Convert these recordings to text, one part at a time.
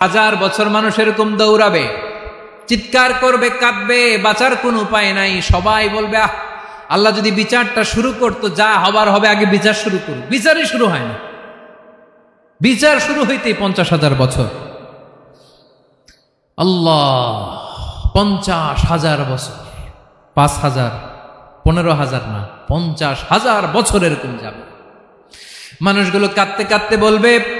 হাজার বছর মানুষ এরকম দৌড়াবে, চিৎকার করবে, কাঁদবে, বাঁচার কোনো উপায় নাই, সবাই বলবে, আহ, আল্লাহ যদি বিচারটা শুরু করতো, যা হবার হবে, আগে বিচার শুরু করুক। বিচারই শুরু হয় না। বিচার শুরু হইতেই পঞ্চাশ হাজার বছর। আল্লাহ, পঞ্চাশ হাজার বছর। পাঁচ হাজার, পনেরো হাজার না, পঞ্চাশ হাজার বছর এরকম যাবে। মানুষগুলো কাঁদতে কাঁদতে বলবে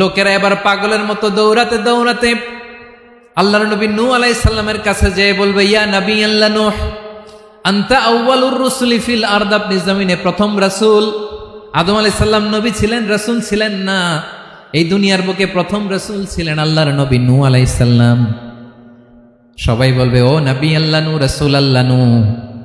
লোকেরা এবার পাগলের মতো দৌড়াতে দৌড়াতে আল্লাহর নবী নূহ আলাইহিস সালামের কাছে যেয়ে বলবে, ইয়া নবী আল্লাহ নূহ, আন্তা আউয়ালুর রুসুলি ফিল আরদ, আপনি জমিনে প্রথম রাসূল। আদম আলাইহিস সালাম নবী ছিলেন, রাসূল ছিলেন না। এই দুনিয়ার বুকে প্রথম রাসূল ছিলেন আল্লাহর নবী নূহ আলাইহিস সালাম। সবাই বলবে, ও নবী আল্লাহ নু রাসূল আল্লাহ নূ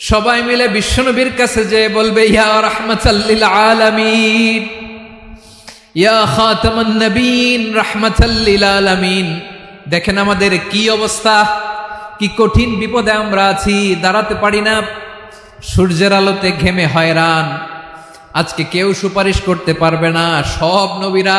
সবাই মিলে বিশ্বনবীর কাছে যে বলবে, ইয়া রহমতাল্লিল আলামিন, ইয়া নবীন দেখেন আমাদের কি অবস্থা, কি কঠিন বিপদে আমরা আছি, দাঁড়াতে পারি না। সূর্যের আলোতে ঘেমে হয়রান। আজকে কেউ সুপারিশ করতে পারবে না, সব নবীরা